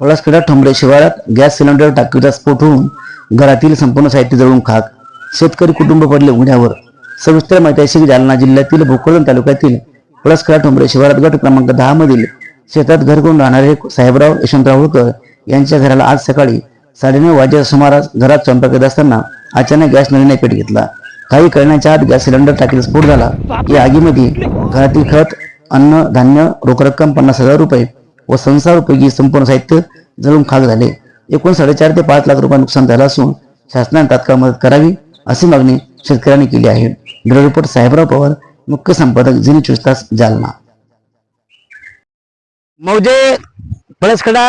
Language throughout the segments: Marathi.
पळसखेडा ठोंबरे शिवारात गॅस सिलेंडर टाकीचा स्फोट होऊन घरातील संपूर्ण साहित्य जळून खाक. शेतकरी कुटुंब पडले उघड्यावर. सविस्तर माहिती अशी की जालना जिल्ह्यातील भोकरदन तालुक्यातील पळसखेडा ठोंबरे शिवारात गट क्रमांक दहा मधील शेतात घर करून राहणारे साहेबराव यशवंतराव होळकर यांच्या घराला आज सकाळी साडेनऊ वाजेच्या सुमारास घरात स्वयंपाक येत असताना अचानक गॅस नळीने पेट घेतला. काही कळण्याच्या आत गॅस सिलेंडर टाकीला स्फोट झाला. या आगीमध्ये घरातील खत अन्न धान्य रोख रक्कम पन्नास हजार रुपये व संसार उपयोगी संपूर्ण साहित्य जळून खाक झाले. एकूण साडेचार ते पाच लाख रुपये नुकसान झालं असून शासनाने तात्काळ मदत करावी अशी मागणी शेतकऱ्यांनी केली आहे. ब्युरो रिपोर्ट साहेबराव पवार मुख्य संपादक जिनी चुस्तास तास जालना. मौजे पळसखडा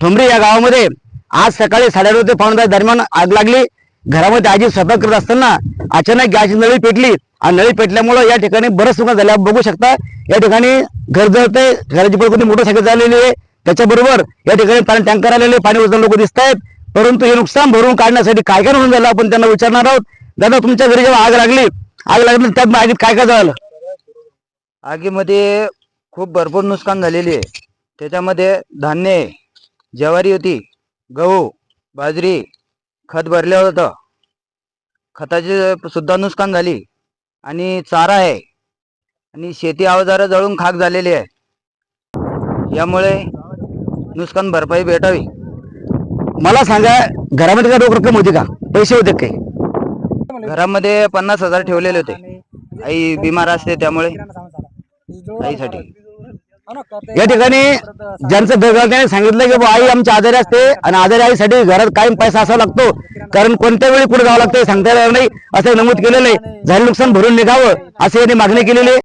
ठोंबरी या गावामध्ये आज सकाळी साडेनऊ ते पावणे दरम्यान आग लागली. घरामध्ये आजी स्वतः करत असताना अचानक गॅसची नळी पेटली. आणि नळी पेटल्यामुळं या ठिकाणी बरंच नुकसान झालं. आपण बघू शकता या ठिकाणी घर जळते घराची पुढे मोटरसायकल झालेली आहे. त्याच्याबरोबर या ठिकाणी पाणी टँकर आलेले पाणी उचलून लोक दिसत आहेत. परंतु हे नुकसान भरून काढण्यासाठी काय काय नुकसान झालं आपण त्यांना विचारणार आहोत. दादा तुमच्या घरी जेव्हा आग लागली आग लागली त्यात आगीत काय काय झालं? आगीमध्ये खूप भरपूर नुकसान झालेली आहे. त्याच्यामध्ये धान्य ज्वारी होती गहू बाजरी खत भरलं होतं. खताचे सुद्धा नुकसान झाली. आणि चारा आहे. आणि शेती अवजारं जळून खाक झालेली आहे. यामुळे नुकसान भरपाई भेटावी. मला सांगा घरामध्ये काय रोख रक्कम होती का? पैसे होते काही? घरामध्ये पन्नास हजार ठेवलेले होते. आई बिमार असते त्यामुळे. आईसाठी. या ठिकाणी ज्यांचं बेगाव सांगितलं की आई आमची आजारी असते आणि आजारी आईसाठी घरात कायम पैसा असावा लागतो. कारण कोणत्या वेळी पुढे जावं लागतं हे सांगता येणार नाही. असं नमूद केलेलं आहे. झालं नुकसान भरून निघावं असं यांनी मागणी केलेली आहे.